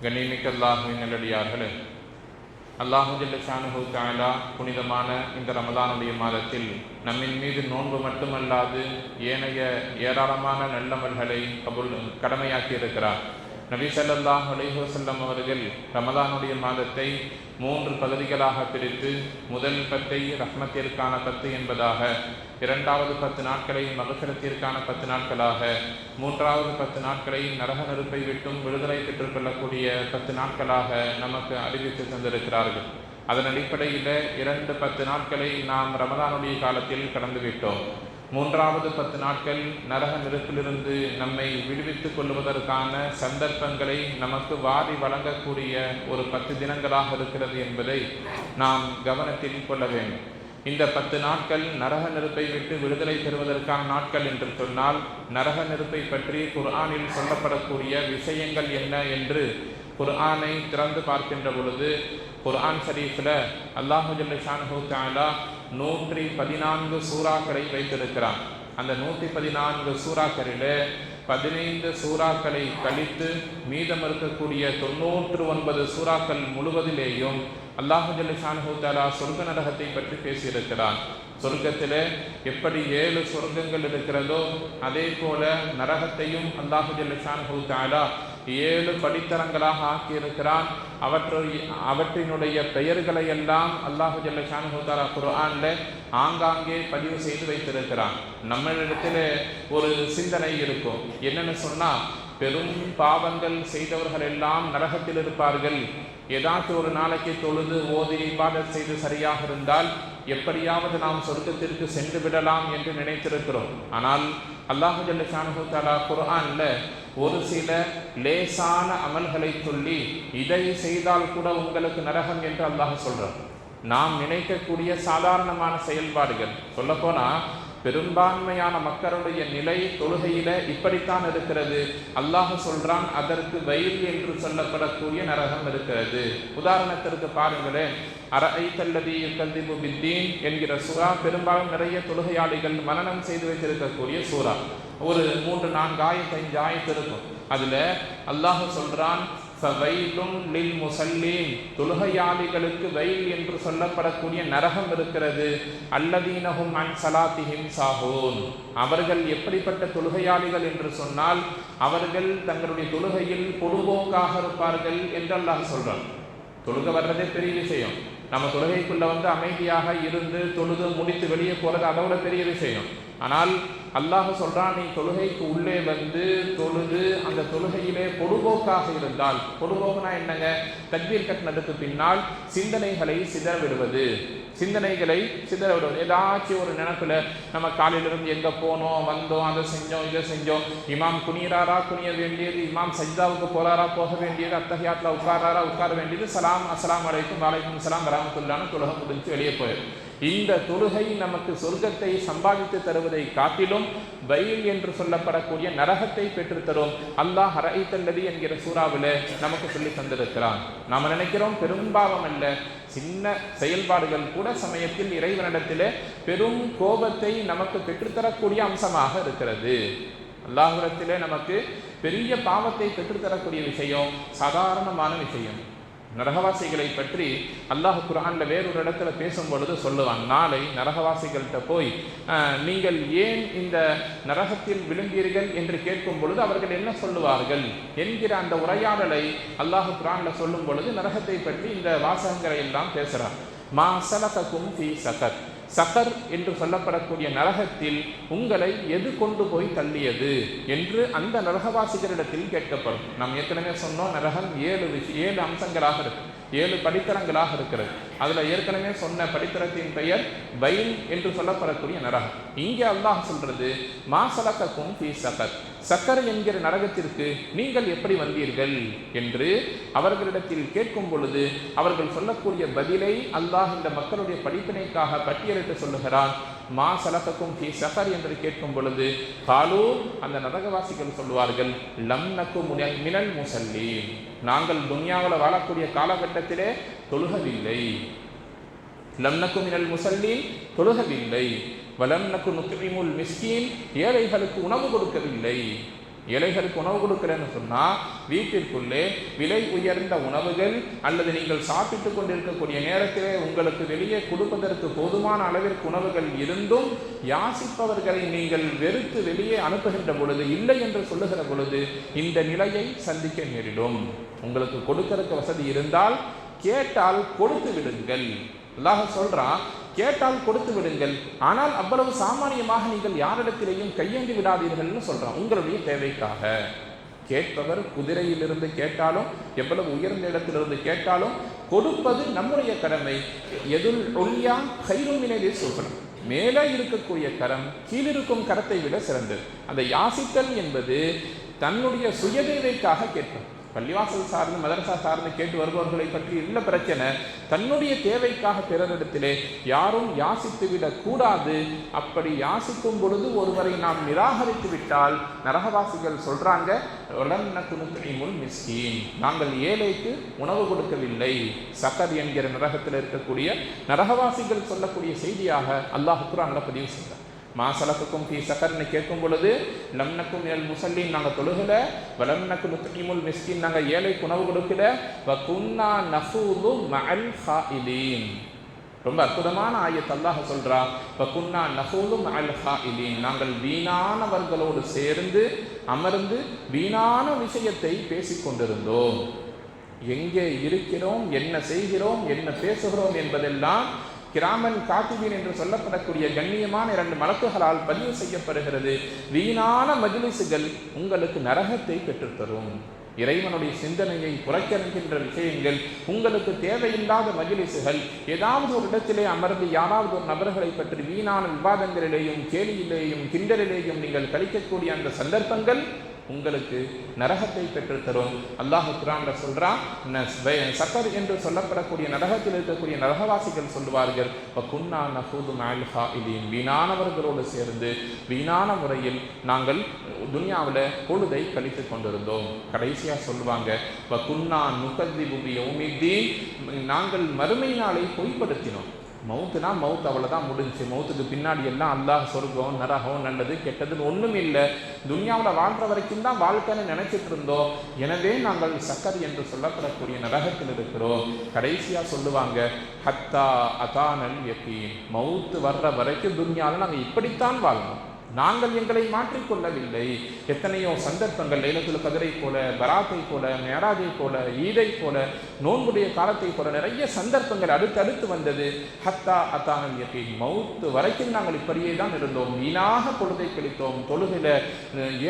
கண்ணியமிக்க அல்லாஹுவின் நல்லடியார்களே அல்லாஹு ஜல்ல தாலா புனிதமான இந்த ரமதானுடைய மாதத்தில் நம்மின் மீது நோன்பு மட்டுமல்லாது ஏனைய ஏராளமான நல்லமல்களை கபுல் கடமையாக்கி இருக்கிறார் நபி ஸல்லல்லாஹு அலைஹி அவர்கள் ரமதானுடைய மாதத்தை மூன்று பகுதிகளாக பிரித்து முதல் பத்தை ரஹ்மத்திற்கான பத்து என்பதாக இரண்டாவது பத்து நாட்களை மகசரத்திற்கான பத்து நாட்களாக மூன்றாவது பத்து நாட்களை நரக நெருப்பை விட்டும் விடுதலை பெற்றுக்கொள்ளக்கூடிய பத்து நாட்களாக நமக்கு அறிவித்து தந்திருக்கிறார்கள். அதன் அடிப்படையில் இரண்டு பத்து நாட்களை நாம் ரமதானுடைய காலத்தில் கடந்துவிட்டோம். மூன்றாவது பத்து நாட்கள் நரக நெருப்பிலிருந்து நம்மை விடுவித்துக் கொள்வதற்கான சந்தர்ப்பங்களை நமக்கு வாரி வழங்கக்கூடிய ஒரு பத்து தினங்களாக இருக்கிறது என்பதை நாம் கவனத்தில் கொள்ள வேண்டும். இந்த பத்து நாட்கள் நரக நெருப்பை விட்டு விடுதலை பெறுவதற்கான நாட்கள் என்று சொன்னால் நரக நெருப்பை பற்றி குர்ஆனில் சொல்லப்படக்கூடிய விஷயங்கள் என்ன என்று குர்ஆனை திறந்து பார்க்கின்ற பொழுது குர்ஆன் ஷரீஃபில் அல்லாஹு ஜல்ல ஷான்ஹு தாலா நூற்றி பதினான்கு சூறாக்களை வைத்திருக்கிறான். அந்த நூற்றி பதினான்கு சூறாக்களில் பதினைந்து சூறாக்களை கழித்து மீதம் இருக்கக்கூடிய தொண்ணூற்று ஒன்பது சூறாக்கள் முழுவதிலேயும் அல்லாஹு ஜல்ல சொர்க்க நரகத்தை பற்றி பேசியிருக்கிறான். சொர்க்கத்தில் எப்படி ஏழு சொர்க்கங்கள் இருக்கிறதோ அதே போல நரகத்தையும் அல்லாஹு ஜல்ல ஏழு படித்தரங்களாக ஆக்கியிருக்கிறான். அவற்றை அவற்றினுடைய பெயர்களை எல்லாம் அல்லாஹு ஜல்ல ஷானுஹூத்தாரா ஆங்காங்கே பதிவு செய்து வைத்திருக்கிறான். நம்மளிடத்தில் ஒரு சிந்தனை இருக்கும். என்னன்னு சொன்னால் பெரும் பாவங்கள் செய்தவர்கள் எல்லாம் நரகத்தில் இருப்பார்கள். ஏதாச்சும் ஒரு நாளைக்கு தொழுது ஓதி இபாதத் செய்து சரியாக இருந்தால் எப்படியாவது நாம் சொர்க்கத்திற்கு சென்று விடலாம் என்று நினைத்திருக்கிறோம். ஆனால் அல்லாஹு ஜல்ல ஷானுஹு தாலா ஒரு சில லேசான அமல்களை சொல்லி இதை செய்தால் கூட உங்களுக்கு நரகம் என்று அல்லாஹ் சொல்கிறார் நாம் நினைக்கக்கூடிய சாதாரணமான செயல்பாடுகள். சொல்லப்போனால் பெரும்பான்மையான மக்களுடைய நிலை தொழுகையில இப்படித்தான் இருக்கிறது. அல்லாஹ் சொல்றான் அதற்கு வயிறு என்று சொல்லப்படக்கூடிய நரகம் இருக்கிறது. உதாரணத்திற்கு பாருங்களேன் அரஐத்தல்லதி கல்திபு பித்தீன் என்கிற சூறா பெரும்பாலும் நிறைய தொழுகையாளிகள் மனநம் செய்து வைத்திருக்கக்கூடிய சூறா. ஒரு மூன்று நான்கு ஆயிரத்தி ஐந்து ஆயிரத்து இருக்கும். அதில் அல்லாஹ் சொல்கிறான் லில் முசல்லீன். தொழுகையாளிகளுக்கு வெயில் என்று சொல்லப்படக்கூடிய நரகம் இருக்கிறது. அல்லதீனகும் அன் சலாத்திஹிம் சாகோன் அவர்கள் எப்படிப்பட்ட தொழுகையாளிகள் என்று சொன்னால் அவர்கள் தங்களுடைய தொழுகையில் பொதுபோக்காக இருப்பார்கள் என்று அல்லாஹ் சொல்றான். தொழுக வர்றதே பெரிய விஷயம். நம்ம தொழுகைக்குள்ள வந்து அமைதியாக இருந்து தொழுது முடித்து வெளியே போறது அதை விட பெரிய விஷயம். ஆனால் அல்லாஹ் சொல்றான் நீ தொழுகைக்கு உள்ளே வந்து தொழுது அந்த தொழுகையிலே பொடுபோக்காக இருந்தால் பொடுபோக்குனா என்னங்க? தக்வீர் கட்டினதுக்கு பின்னால் சிந்தனைகளை சிதற விடுவது சிந்தனைகளை சிதற விடுவது. ஏதாச்சும் ஒரு நினப்பில் நம்ம காலையிலிருந்து எங்கே போனோம் வந்தோம் அதை செஞ்சோம் இதை செஞ்சோம். இமாம் குனியறாரா குனிய வேண்டியது? இமாம் சஜிதாவுக்கு போகிறாரா போக வேண்டியது? அத்தகையாத்தில் உட்காராரா உட்கார வேண்டியது? சலாம் அஸ்லாம் வலைக்கும் வலைக்கும் சலாம் வராமத்துல்லான்னு தொழுகம் முடிஞ்சு வெளியே போயிடும். இந்த தொழுகை நமக்கு சொர்க்கத்தை சம்பாதித்து தருவதை காட்டிலும் பயில் என்று சொல்லப்படக்கூடிய நரகத்தை பெற்றுத்தரும் அல்லாஹ் ஹரைத்தல்லதி என்கிற சூறாவில் நமக்கு சொல்லி தந்திருக்கிறான். நாம் நினைக்கிறோம் பெரும்பாவம் அல்ல. சின்ன செயல்பாடுகள் கூட சமயத்தில் இறைவனிடத்தில் பெரும் கோபத்தை நமக்கு பெற்றுத்தரக்கூடிய அம்சமாக இருக்கிறது. அல்லாஹுரத்திலே நமக்கு பெரிய பாவத்தை பெற்றுத்தரக்கூடிய விஷயம் சாதாரணமான விஷயம். நரகவாசிகளை பற்றி அல்லாஹ் குரான்ல வேறொரு இடத்துல பேசும் பொழுது சொல்லுவான் நாளை நரகவாசிகள்கிட்ட போய் நீங்கள் ஏன் இந்த நரகத்தில் விழுந்தீர்கள்? என்று கேட்கும் பொழுது அவர்கள் என்ன சொல்லுவார்கள் என்கிற அந்த உரையாடலை அல்லாஹ் குரானில் சொல்லும் பொழுது நரகத்தை பற்றி இந்த வாசகங்களை எல்லாம் பேசுகிறார் மா சலகக்கும் ஃபி சகத். சகர் என்று சொல்லப்படக்கூடிய நரகத்தில் உங்களை எது கொண்டு போய் தள்ளியது என்று அந்த நரகவாசிகளிடத்தில் கேட்கப்படும். நாம் ஏற்கனவே சொன்னோம் நரகம் ஏழு ஏழு அம்சங்களாக இருக்கு. ஏழு படித்தரங்களாக இருக்கிறது. அதுல ஏற்கனவே சொன்ன படித்தரத்தின் பெயர் பயில் என்று சொல்லப்படக்கூடிய நரகம். இங்கே அல்லாஹ் சொல்றது மாசலக்கும் தீ சக்கர் சக்கர் என்கிற நரகத்திற்கு நீங்கள் எப்படி வந்தீர்கள் என்று அவர்களிடத்தில் கேட்கும் பொழுது அவர்கள் சொல்லக்கூடிய பதிலை அல்லாஹ் இந்த மக்களுடைய படிப்பினைக்காக பட்டியலிட்டு சொல்லுகிறான். மா சலகக்கும் ஃபி சஃபர் என்று கேட்கும் பொழுது காலூ அந்த நரகவாசிகள் சொல்லுவார்கள் லம் நக்கு மினல் முசல்லி நாங்கள் துன்யாவில் வாழக்கூடிய காலகட்டத்திலே தொழுகவில்லை. லம் நக்கு மினல் முசல்லி தொழுகவில்லை. வலம் நக்கு நுக்ரிமுல் மிஸ்கீன். ஏழைகளுக்கு உணவு கொடுக்கவில்லை. ஏழைகளுக்கு உணவு கொடுக்கலன்னு சொன்னால் வீட்டிற்குள்ளே விலை உயர்ந்த உணவுகள் அல்லது நீங்கள் சாப்பிட்டு கொண்டிருக்கக்கூடிய நேரத்திலே உங்களுக்கு வெளியே கொடுப்பதற்கு போதுமான அளவிற்கு உணவுகள் இருந்தும் யாசிப்பவர்களை நீங்கள் வெறுத்து வெளியே அனுப்புகின்ற பொழுது இல்லை என்று சொல்லுகிற பொழுது இந்த நிலையை சந்திக்க நேரிடும். உங்களுக்கு கொடுக்கறதுக்கு வசதி இருந்தால் கேட்டால் கொடுத்து விடுங்கள். அல்லாஹ் சொல்கிறான் கேட்டால் கொடுத்து விடுங்கள். ஆனால் அவ்வளவு சாமானியமாக நீங்கள் யாரிடத்திலேயும் கையேந்தி விடாதீர்கள்னு சொல்றான். உங்களுடைய தேவைக்காக. கேட்பவர் குதிரையிலிருந்து கேட்டாலும் எவ்வளவு உயர்ந்த இடத்திலிருந்து கேட்டாலும் கொடுப்பது நம்முடைய கடமை. எதில் ஒல்லியா? கைருமினே சொல்கிறோம் மேலே இருக்கக்கூடிய கரம் கீழிருக்கும் கரத்தை விட சிறந்தது. அந்த யாசித்தல் என்பது தன்னுடைய சுயதேவைக்காக கேட்பது. பள்ளிவாசல் சார்ந்து மதரசா சார்ந்து கேட்டு வருபவர்களை பற்றி இல்ல பிரச்சனை தன்னுடைய தேவைக்காக பிறரிடத்திலே யாரும் யாசித்து விடக்கூடாது அப்படி யாசிக்கும் பொழுது ஒருவரை நாம் நிராகரித்து விட்டால் நரகவாசிகள் சொல்றாங்க முன் நாங்கள் ஏழைக்கு உணவு கொடுக்கவில்லை. சக்கர் என்கிற நரகத்தில் இருக்கக்கூடிய நரகவாசிகள் சொல்லக்கூடிய செய்தியாக அல்லாஹ் குரான்ல பதிவு செய்தார் மாசலக்குக்கும் ஃபீ சக்கர்னு கேட்கும் பொழுது லம்னக்கும் எல் முசல்லின் நாங்கள் தொழுகல வலம்னக்கு முத்தகிமுல் மிஸ்கின் நாங்கள் ஏழை உணவு கொடுக்கல வ குன்னா நஃபூது மஅல் ஹாயிலீன். ரொம்ப அற்புதமான ஆயத் அல்லாஹ் சொல்றா வ குன்னா நஃபூது மஅல் ஹாயிலீன். நாங்கள் வீணானவர்களோடு சேர்ந்து அமர்ந்து வீணான விஷயத்தை பேசிக் கொண்டிருந்தோம். எங்கே இருக்கிறோம் என்ன செய்கிறோம் என்ன பேசுகிறோம் என்பதெல்லாம் கிராமன் காத்திபீன் என்று சொல்லப்படக்கூடிய கண்ணியமான இரண்டு மலக்குகளால் பதிவு செய்யப்படுகிறது. வீணான மஜிலிசுகள் உங்களுக்கு நரகத்தை பெற்றுத்தரும். இறைவனுடைய சிந்தனையை புறக்கணிக்கின்ற விஷயங்கள் உங்களுக்கு தேவையில்லாத மஜிலிசுகள் ஏதாவது ஒரு இடத்திலே அமர்ந்து யாராவது ஒரு நபர்களை பற்றி வீணான விவாதங்களிலேயும் கேலியிலேயும் கிண்டலிலேயும் நீங்கள் கழிக்கக்கூடிய அந்த சந்தர்ப்பங்கள் உங்களுக்கு நரகத்தை பெற்றுத்தரும் அல்லாஹ் குரான்ல சொல்றான் சக்கர் என்று சொல்லப்படக்கூடிய நரகத்தில் இருக்கக்கூடிய நரகவாசிகள் சொல்லுவார்கள் குன்னா நஹூது மஅல் ஹாயிலீன். வீணானவர்களோடு சேர்ந்து வீணான முறையில் நாங்கள் துனியாவில் பொழுதை கழித்து கொண்டிருந்தோம். கடைசியாக சொல்லுவாங்க குன்னா நுகதிபு யௌமித்தீன். நாங்கள் மறுமை நாளை பொய்ப்படுத்தினோம். மவுத்துனா மவுத் அவ்வளோதான் முடிஞ்சு. மவுத்துக்கு பின்னாடி எல்லாம் அல்லாஹ் சொர்க்கம் நரகம் நல்லது கெட்டதுன்னு ஒன்றும் இல்லை. துன்யாவில் வாழ்ற வரைக்கும் தான் வாழ்க்கைன்னு நினைச்சிட்டு இருந்தோம். எனவே நாங்கள் சக்கர் என்று சொல்லப்படக்கூடிய நரகத்தில் இருக்கிறோம். கடைசியாக சொல்லுவாங்க ஹத்தா அதானல் யக்கீன் மவுத்து வர்ற வரைக்கும் துன்யாவில் நாங்கள் இப்படித்தான் வாழணும். நாங்கள் எங்களை மாற்றிக்கொள்ளவில்லை. எத்தனையோ சந்தர்ப்பங்கள் லைலத்துல் கதிரை போல பராத்தை போல மேராஜை போல ஈதை போல நோன்புடைய காலத்தை போல நிறைய சந்தர்ப்பங்கள் அடுத்தடுத்து வந்தது. ஹத்தா அத்தானல் இயற்கை மவுத்து வரைக்கும் நாங்கள் இப்படியே தான் இருந்தோம். வீணாக பொழுதை கழித்தோம். தொழுகில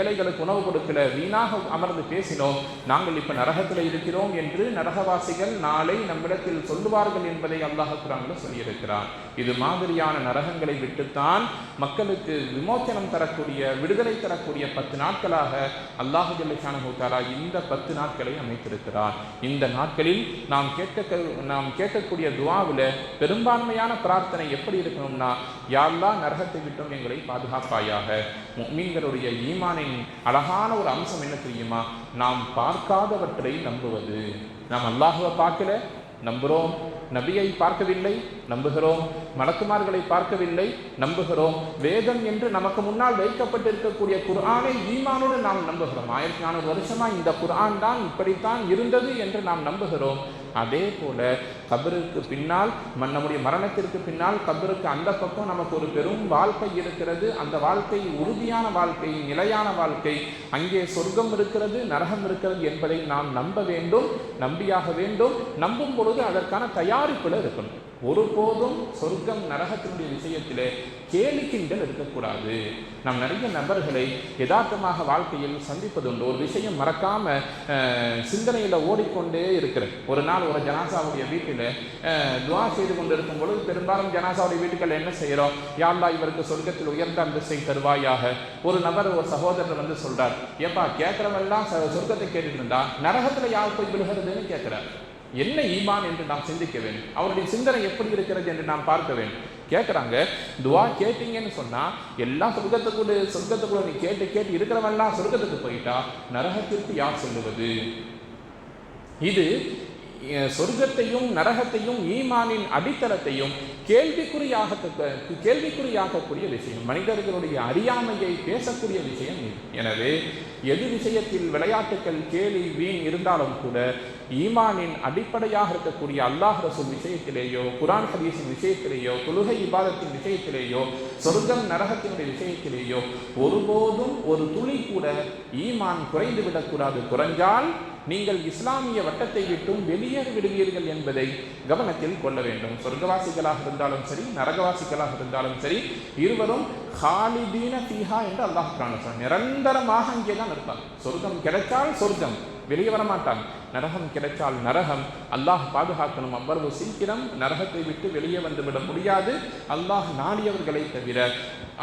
ஏழைகளுக்கு உணவு கொடுக்கல வீணாக அமர்ந்து பேசினோம். நாங்கள் இப்ப நரகத்தில் இருக்கிறோம் என்று நரகவாசிகள் நாளை நம்மிடத்தில் சொல்லுவார்கள் என்பதை அல்லாஹ் குரான்ல சொல்லியிருக்கிறார் இது மாதிரியான நரகங்களை விட்டுத்தான் மக்களுக்கு மோச்சனம் தரக்கூடிய விடுதலை தரக்கூடிய பத்து நாட்களாக அல்லாஹு ஜல்லிஷானு இந்த பத்து நாட்களை அமைத்திருக்கிறார். இந்த நாட்களில் நாம் கேட்க நாம் கேட்கக்கூடிய துவாவில் பெரும்பான்மையான பிரார்த்தனை எப்படி இருக்கணும்னா யாரெல்லாம் நரகத்தை விட்டும் எங்களை பாதுகாப்பாயாக. மீன்களுடைய ஈமானின் அழகான ஒரு அம்சம் என்ன தெரியுமா? நாம் பார்க்காதவற்றை நம்புவது. நாம் அல்லாஹுவை பார்க்கல நம்புகிறோம் நபியை பார்க்கவில்லை நம்புகிறோம். மலக்குமார்களை பார்க்கவில்லை நம்புகிறோம். வேதம் என்று நமக்கு முன்னால் வைக்கப்பட்டிருக்கக்கூடிய குர்ஆனை ஈமானோடு நாம் நம்புகிறோம். ஆயிரத்தி நானூறு வருஷமா இந்த குர்ஆன் தான் இப்படித்தான் இருந்தது என்று நாம் நம்புகிறோம். அதே போல கபருக்கு பின்னால் நம்முடைய மரணத்திற்கு பின்னால் கபருக்கு அந்த பக்கம் நமக்கு ஒரு பெரும் வாழ்க்கை இருக்கிறது. அந்த வாழ்க்கை உறுதியான வாழ்க்கை நிலையான வாழ்க்கை. அங்கே சொர்க்கம் இருக்கிறது நரகம் இருக்கிறது என்பதை நாம் நம்ப வேண்டும் நம்பியாக வேண்டும். நம்பும் பொழுது அதற்கான தயாரிப்புல இருக்கணும். ஒருபோதும் சொர்க்கம் நரகத்தினுடைய விஷயத்திலே கேலி இருக்கக்கூடாது. நாம் நிறைய நபர்களை யதார்த்தமாக வாழ்க்கையில் சந்திப்பதுண்டு. ஒரு விஷயம் மறக்காம சிந்தனையில் ஓடிக்கொண்டே இருக்கிறது ஒரு நாள் ஒரு ஜனாசாவுடைய வீட்டில் துவா செய்து கொண்டிருக்கும் பொழுது பெரும்பாலும் ஜனாசாவுடைய வீட்டுகள் என்ன செய்கிறோம்? யாழ்லா இவருக்கு சொர்க்கத்தில் உயர்ந்த அந்தஸ்தை தருவாயாக. ஒரு நபர் ஒரு சகோதரர் வந்து சொல்றார் ஏப்பா கேட்குறவெல்லாம் ச- சொர்க்கத்தை கேட்டுட்டு இருந்தா யார் போய் விழுகிறதுன்னு கேட்கிறார். என்ன ஈமான் என்று நாம் சிந்திக்க வேண்டும்? அவருடைய சிந்தனை எப்படி இருக்கிறது என்று நாம் பார்க்க வேண்டும். கேட்குறாங்க துவா கேட்டீங்கன்னு சொன்னால் எல்லாம் சொர்க்கத்துக்குள்ள சொர்க்கத்துக்குள்ள நீ கேட்டு கேட்டு இருக்கிறவன்லாம் சொர்க்கத்துக்கு போயிட்டா நரகத்திற்கு யார் சொல்லுவது? இது சொர்க்கத்தையும் நரகத்தையும் ஈமானின் அடித்தளத்தையும் கேள்விக்குறியாக கேள்விக்குறியாகக்கூடிய விஷயம். மனிதர்களுடைய அறியாமையை பேசக்கூடிய விஷயம் இது. எனவே எது விஷயத்தில் விளையாட்டுக்கள் கேலி வீண் இருந்தாலும் கூட ஈமானின் அடிப்படையாக இருக்கக்கூடிய அல்லாஹ் ரசூல் விஷயத்திலேயோ குரான் ஹதீஸின் விஷயத்திலேயோ தொழுகை இபாதத்தின் விஷயத்திலேயோ சொர்க்கம் நரகத்தினுடைய விஷயத்திலேயோ ஒருபோதும் ஒரு துளி கூட ஈமான் குறைந்து விடக்கூடாது. குறைஞ்சால் நீங்கள் இஸ்லாமிய வட்டத்தை விட்டும் வெளியேறி விடுவீர்கள் என்பதை கவனத்தில் கொள்ள வேண்டும். சொர்க்கவாசிகளாக இருந்தாலும் சரி நரகவாசிகளாக இருந்தாலும் சரி இருவரும் ஹாலிதீன தீஹா என்று அல்லாஹ் குரான் நிரந்தரமாக அங்கே தான் இருப்பார் சொர்க்கம் கிடைத்தால் சொர்க்கம் வெளியே வர மாட்டாங்க நரகம் கிடைத்தால் நரகம். அல்லாஹ் பாதுகாக்கணும். அவ்வளவு சீக்கிரம் நரகத்தை விட்டு வெளியே வந்துவிட முடியாது. அல்லாஹ் நாடியவர்களை தவிர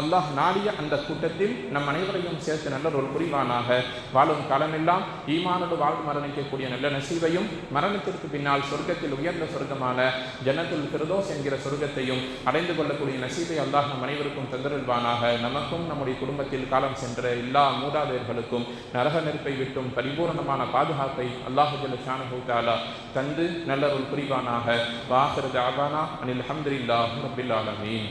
அல்லாஹ் நாடிய அந்த கூட்டத்தில் நம் அனைவரையும் சேர்த்து நல்ல ஒரு புரிவானாக. வாழும் காலமெல்லாம் ஈமானோடு வாழ் மரணிக்கக்கூடிய நல்ல நசீவையும் மரணத்திற்கு பின்னால் சொர்க்கத்தில் உயர்ந்த சொர்க்கமான ஜனத்தில் ஃபிர்தோஸ் என்கிற சொர்க்கத்தையும் அடைந்து கொள்ளக்கூடிய நசீபை அல்லாஹ் நம் அனைவருக்கும் தந்தருள்வானாக. நமக்கும் நம்முடைய குடும்பத்தில் காலம் சென்ற எல்லா மூதாதையர்களுக்கும் நரக நெருப்பை விட்டும் பரிபூர்ணமான பாதுகாப்பை அல்லாஹு ஜல்ல தந்து நல்ல தந்து புரிவானாக. வாஹிரு தஅவானா அனில் அஹமதுல்லா ரபில் ஆலமீன்.